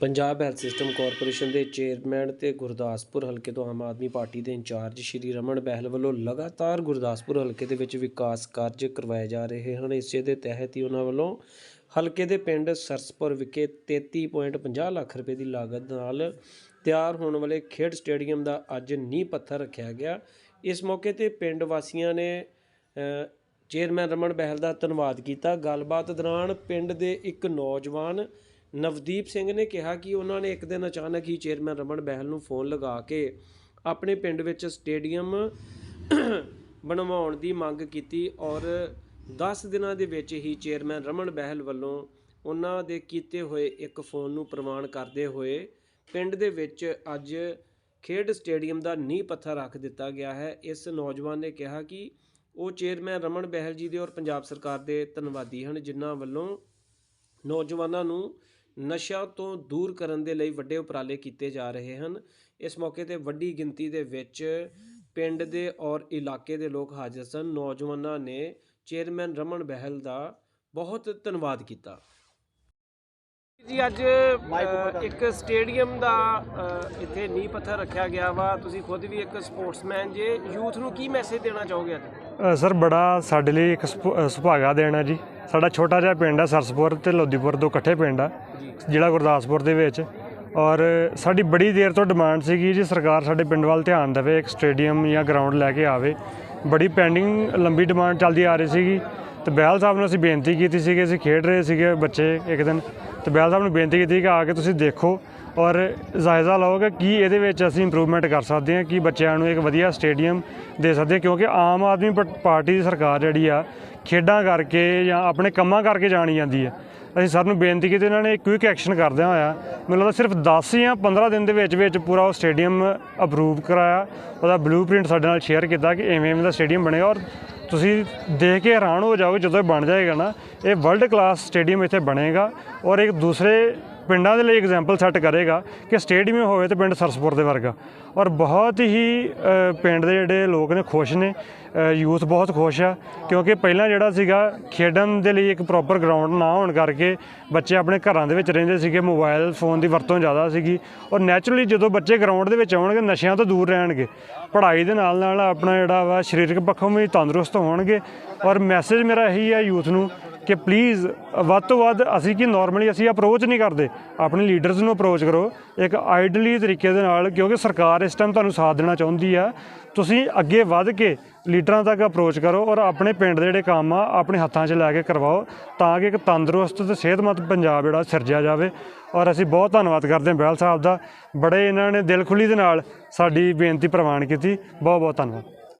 Punjab health system corporation ਦੇ chairman ਤੇ ਗੁਰਦਾਸਪੁਰ ਹਲਕੇ ਤੋਂ ਆਮ ਆਦਮੀ ਪਾਰਟੀ ਦੇ ਇੰਚਾਰਜ ਸ਼੍ਰੀ ਰਮਨ ਬਹਿਲ ਵੱਲੋਂ ਲਗਾਤਾਰ ਗੁਰਦਾਸਪੁਰ ਹਲਕੇ ਦੇ ਵਿੱਚ ਵਿਕਾਸ ਕਾਰਜ ਕਰਵਾਏ ਜਾ ਰਹੇ ਹਨ। ਇਸੇ ਦੇ ਤਹਿਤ ਹੀ ਉਹਨਾਂ ਵੱਲੋਂ ਹਲਕੇ ਦੇ ਪਿੰਡ ਸਰਸਪੁਰ ਵਿਖੇ 33.50 ਲੱਖ ਰੁਪਏ ਦੀ ਲਾਗਤ ਨਾਲ ਤਿਆਰ ਹੋਣ ਵਾਲੇ ਖੇਡ ਸਟੇਡੀਅਮ ਦਾ ਅੱਜ ਨੀਂਹ ਪੱਥਰ ਰੱਖਿਆ ਗਿਆ। ਇਸ ਮੌਕੇ ਤੇ ਪਿੰਡ ਵਾਸੀਆਂ ਨੇ ਚੇਅਰਮੈਨ ਰਮਨ ਬਹਿਲ ਦਾ ਧੰਨਵਾਦ ਕੀਤਾ। ਗੱਲਬਾਤ ਦੌਰਾਨ ਪਿੰਡ ਦੇ ਇੱਕ ਨੌਜਵਾਨ ਨਵਦੀਪ ਸਿੰਘ ਨੇ ਕਿਹਾ ਕਿ ਉਹਨਾਂ ਨੇ ਇੱਕ ਦਿਨ ਅਚਾਨਕ ਹੀ ਚੇਅਰਮੈਨ ਰਮਨ ਬਹਿਲ ਨੂੰ ਫੋਨ ਲਗਾ ਕੇ ਆਪਣੇ ਪਿੰਡ ਵਿੱਚ ਸਟੇਡੀਅਮ ਬਣਵਾਉਣ ਦੀ ਮੰਗ ਕੀਤੀ ਔਰ 10 ਦਿਨਾਂ ਦੇ ਵਿੱਚ ਹੀ ਚੇਅਰਮੈਨ ਰਮਨ ਬਹਿਲ ਵੱਲੋਂ ਉਹਨਾਂ ਦੇ ਕੀਤੇ ਹੋਏ ਇੱਕ ਫੋਨ ਨੂੰ ਪ੍ਰਮਾਣ ਕਰਦੇ ਹੋਏ ਪਿੰਡ ਦੇ ਵਿੱਚ ਅੱਜ ਖੇਡ ਸਟੇਡੀਅਮ ਦਾ ਨੀਂਹ ਪੱਥਰ ਰੱਖ ਦਿੱਤਾ ਗਿਆ ਹੈ। ਇਸ ਨੌਜਵਾਨ ਨੇ ਕਿਹਾ ਕਿ ਉਹ ਚੇਅਰਮੈਨ ਰਮਨ ਬਹਿਲ ਜੀ ਦੇ ਔਰ ਪੰਜਾਬ ਸਰਕਾਰ ਦੇ ਧੰਨਵਾਦੀ ਹਨ, ਜਿਨ੍ਹਾਂ ਵੱਲੋਂ ਨੌਜਵਾਨਾਂ ਨੂੰ ਨਸ਼ਾ ਤੋਂ ਦੂਰ ਕਰਨ ਦੇ ਲਈ ਵੱਡੇ ਉਪਰਾਲੇ ਕੀਤੇ ਜਾ ਰਹੇ ਹਨ। ਇਸ ਮੌਕੇ ਤੇ ਵੱਡੀ ਗਿਣਤੀ ਦੇ ਵਿੱਚ ਪਿੰਡ ਦੇ ਔਰ ਇਲਾਕੇ ਦੇ ਲੋਕ ਹਾਜ਼ਰ ਸਨ। ਨੌਜਵਾਨਾਂ ਨੇ ਚੇਅਰਮੈਨ ਰਮਨ ਬਹਿਲ ਦਾ ਬਹੁਤ ਧੰਨਵਾਦ ਕੀਤਾ। ਜੀ ਅੱਜ ਇੱਕ ਸਟੇਡੀਅਮ ਦਾ ਇੱਥੇ ਨੀਂਹ ਪੱਥਰ ਰੱਖਿਆ ਗਿਆ ਵਾ। ਤੁਸੀਂ ਖੁਦ ਵੀ ਇੱਕ ਸਪੋਰਟਸਮੈਨ ਜੇ। ਯੂਥ ਨੂੰ ਕੀ ਮੈਸੇਜ ਦੇਣਾ ਚਾਹੋਗੇ ਅੱਜ? ਸਰ ਬੜਾ ਸਾਡੇ ਲਈ ਇੱਕ ਸੁਭਾਗਾ ਦੇਣ ਜੀ। ਸਾਡਾ ਛੋਟਾ ਜਿਹਾ ਪਿੰਡ ਆ ਸਰਸਪੁਰ ਤੇ ਲੋਦੀਪੁਰ ਦੋ ਇਕੱਠੇ ਪਿੰਡ ਆ, ਜ਼ਿਲ੍ਹਾ ਗੁਰਦਾਸਪੁਰ ਦੇ ਵਿੱਚ। ਔਰ ਸਾਡੀ ਬੜੀ ਦੇਰ ਤੋਂ ਡਿਮਾਂਡ ਸੀਗੀ ਜੀ ਸਰਕਾਰ ਸਾਡੇ ਪਿੰਡ ਵੱਲ ਧਿਆਨ ਦੇਵੇ, ਇੱਕ ਸਟੇਡੀਅਮ ਜਾਂ ਗਰਾਊਂਡ ਲੈ ਕੇ ਆਵੇ। ਬੜੀ ਪੈਂਡਿੰਗ, ਲੰਬੀ ਡਿਮਾਂਡ ਚੱਲਦੀ ਆ ਰਹੀ ਸੀਗੀ। ਤੇ ਬਹਿਲ ਸਾਹਿਬ ਨੂੰ ਅਸੀਂ ਬੇਨਤੀ ਕੀਤੀ ਸੀ ਕਿ ਅਸੀਂ ਖੇਡ ਰਹੇ ਸੀਗੇ ਬੱਚੇ ਇੱਕ ਦਿਨ। ਤੇ ਬਹਿਲ ਸਾਹਿਬ ਨੂੰ ਬੇਨਤੀ ਕੀਤੀ ਕਿ ਆ ਕੇ ਤੁਸੀਂ ਦੇਖੋ ਔਰ ਜਾਇਜ਼ਾ ਲਓ ਕਿ ਕੀ ਇਹਦੇ ਵਿੱਚ ਅਸੀਂ ਇੰਪਰੂਵਮੈਂਟ ਕਰ ਸਕਦੇ ਹਾਂ, ਕਿ ਬੱਚਿਆਂ ਨੂੰ ਇੱਕ ਵਧੀਆ ਸਟੇਡੀਅਮ ਦੇ ਸਕਦੇ ਕਿਉਂਕਿ ਆਮ ਆਦਮੀ ਪ- ਪਾਰਟੀ ਦੀ ਸਰਕਾਰ ਜਿਹੜੀ ਆ ਖੇਡਾਂ ਕਰਕੇ ਜਾਂ ਆਪਣੇ ਕੰਮਾਂ ਕਰਕੇ ਜਾਣੀ ਜਾਂਦੀ ਹੈ। ਅਸੀਂ ਸਰ ਨੂੰ ਬੇਨਤੀ ਕੀਤੀ, ਇਹਨਾਂ ਨੇ ਕੁਇਕ ਐਕਸ਼ਨ ਕਰਦਿਆਂ ਹੋਇਆ, ਮੈਨੂੰ ਲੱਗਦਾ ਸਿਰਫ 10 ਜਾਂ 15 ਦਿਨ ਦੇ ਵਿੱਚ ਵਿੱਚ ਪੂਰਾ ਉਹ ਸਟੇਡੀਅਮ ਅਪਰੂਵ ਕਰਾਇਆ। ਉਹਦਾ ਬਲੂਪ੍ਰਿੰਟ ਸਾਡੇ ਨਾਲ ਸ਼ੇਅਰ ਕੀਤਾ ਕਿ ਐਵੇਂ ਐਵੇਂ ਦਾ ਸਟੇਡੀਅਮ ਬਣੇਗਾ ਔਰ ਤੁਸੀਂ ਦੇਖ ਕੇ ਹੈਰਾਨ ਹੋ ਜਾਓਗੇ ਜਦੋਂ ਇਹ ਬਣ ਜਾਏਗਾ ਨਾ। ਇਹ ਵਰਲਡ ਕਲਾਸ ਸਟੇਡੀਅਮ ਇੱਥੇ ਬਣੇਗਾ ਔਰ ਇੱਕ ਦੂਸਰੇ ਪਿੰਡਾਂ ਦੇ ਲਈ ਐਗਜ਼ਾਮਪਲ ਸੈੱਟ ਕਰੇਗਾ ਕਿ ਸਟੇਡੀਅਮ ਹੋਵੇ ਤੇ ਪਿੰਡ ਸਰਸਪੁਰ ਦੇ ਵਰਗਾ। ਔਰ ਬਹੁਤ ਹੀ ਪਿੰਡ ਦੇ ਜਿਹੜੇ ਲੋਕ ਨੇ ਖੁਸ਼ ਨੇ ਯੂਥ ਬਹੁਤ ਖੁਸ਼ ਆ, ਕਿਉਂਕਿ ਪਹਿਲਾਂ ਜਿਹੜਾ ਸੀਗਾ ਖੇਡਣ ਦੇ ਲਈ ਇੱਕ ਪ੍ਰੋਪਰ ਗਰਾਊਂਡ ਨਾ ਹੋਣ ਕਰਕੇ ਬੱਚੇ ਆਪਣੇ ਘਰਾਂ ਦੇ ਵਿੱਚ ਰਹਿੰਦੇ ਸੀਗੇ ਮੋਬਾਈਲ ਫੋਨ ਦੀ ਵਰਤੋਂ ਜ਼ਿਆਦਾ ਸੀਗੀ। ਔਰ ਨੈਚੁਰਲੀ ਜਦੋਂ ਬੱਚੇ ਗਰਾਊਂਡ ਦੇ ਵਿੱਚ ਆਉਣਗੇ, ਨਸ਼ਿਆਂ ਤੋਂ ਦੂਰ ਰਹਿਣਗੇ। ਪੜ੍ਹਾਈ ਦੇ ਨਾਲ ਨਾਲ ਆਪਣਾ ਜਿਹੜਾ ਵਾ ਸਰੀਰਕ ਪੱਖੋਂ ਵੀ ਤੰਦਰੁਸਤ ਹੋਣਗੇ। ਔਰ ਮੈਸੇਜ ਮੇਰਾ ਇਹੀ ਹੈ ਯੂਥ ਨੂੰ ਕਿ ਪਲੀਜ਼ ਵੱਧ ਤੋਂ ਵੱਧ ਅਸੀਂ ਕਿ ਨਾਰਮਲੀ ਅਸੀਂ ਅਪਰੋਚ ਨਹੀਂ ਕਰਦੇ। ਆਪਣੇ ਲੀਡਰਸ ਨੂੰ ਅਪਰੋਚ ਕਰੋ, ਇੱਕ ਆਈਡਲੀ ਤਰੀਕੇ ਦੇ ਨਾਲ, ਕਿਉਂਕਿ ਸਰਕਾਰ ਇਸ ਟਾਈਮ ਤੁਹਾਨੂੰ ਸਾਥ ਦੇਣਾ ਚਾਹੁੰਦੀ ਆ। ਤੁਸੀਂ ਅੱਗੇ ਵੱਧ ਕੇ ਲੀਡਰਾਂ ਤੱਕ ਅਪਰੋਚ ਕਰੋ ਔਰ ਆਪਣੇ ਪਿੰਡ ਦੇ ਜਿਹੜੇ ਕੰਮ ਆ, ਆਪਣੇ ਹੱਥਾਂ 'ਚ ਲੈ ਕੇ ਕਰਵਾਓ, ਤਾਂ ਕਿ ਇੱਕ ਤੰਦਰੁਸਤ ਤੇ ਸਿਹਤਮੰਦ ਪੰਜਾਬ ਜਿਹੜਾ ਸਿਰਜਿਆ ਜਾਵੇ। ਔਰ ਅਸੀਂ ਬਹੁਤ ਧੰਨਵਾਦ ਕਰਦੇ ਹਾਂ ਬਹਿਲ ਸਾਹਿਬ ਦਾ। ਬੜੇ ਇਹਨਾਂ ਨੇ ਦਿਲ ਖੁੱਲੀ ਦੇ ਨਾਲ ਸਾਡੀ ਬੇਨਤੀ ਪ੍ਰਵਾਨ ਕੀਤੀ। ਬਹੁਤ ਬਹੁਤ ਧੰਨਵਾਦ।